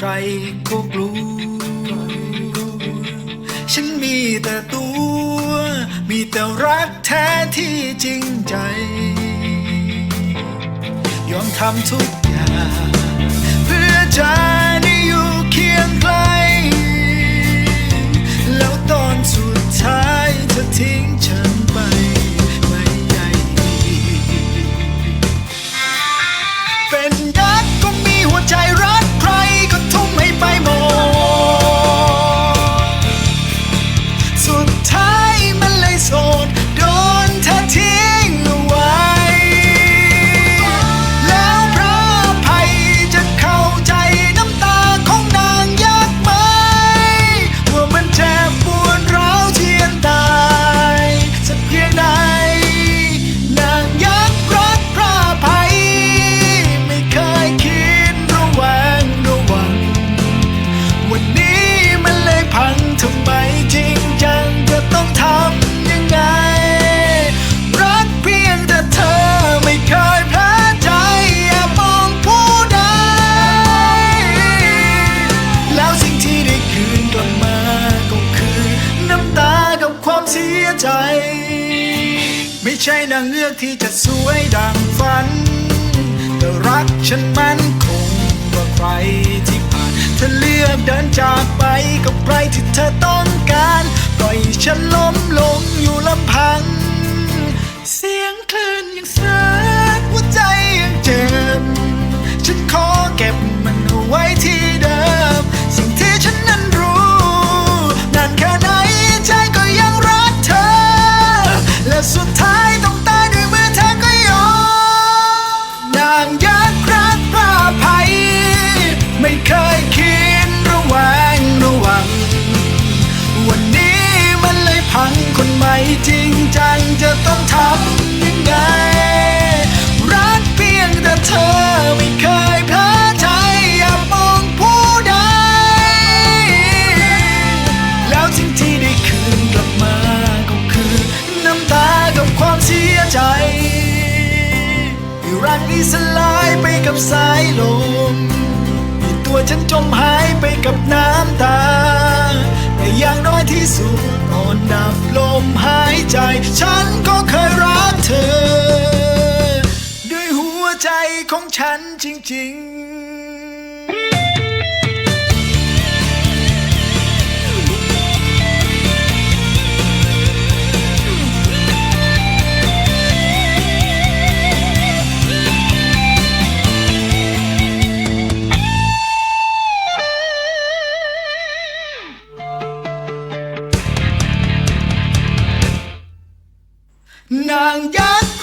ใครก็กลัว ฉันมีแต่ตัว มีแต่รักแท้ที่จริงใจ ยอมทำทุกอย่าง เพื่อใจ ไม่ใช่นางเงือกที่จะสวยดังฝัน แต่รักฉันมันคงกว่าใครที่ผ่านเธอเลือกเดินจากไปกับใครที่เธอต้องการปล่อยฉันล้มลงอยู่ลำพัง เสียงคลื่นยังเส จริงจังจะต้องทำยังไง รักเพียงแต่เธอไม่เคยพลาดใจอย่ามองผู้ใด แล้วสิ่งที่ได้คืนกลับมาก็คือน้ำตากับความเสียใจที่รักนี้สลายไปกับสายลมที่ตัวฉันจมหายไปกับน้ำตาแต่อย่างน้อยที่สุด ใจ ฉันก็เคยรักเธอ ด้วยหัวใจของฉันจริง ๆ 样一。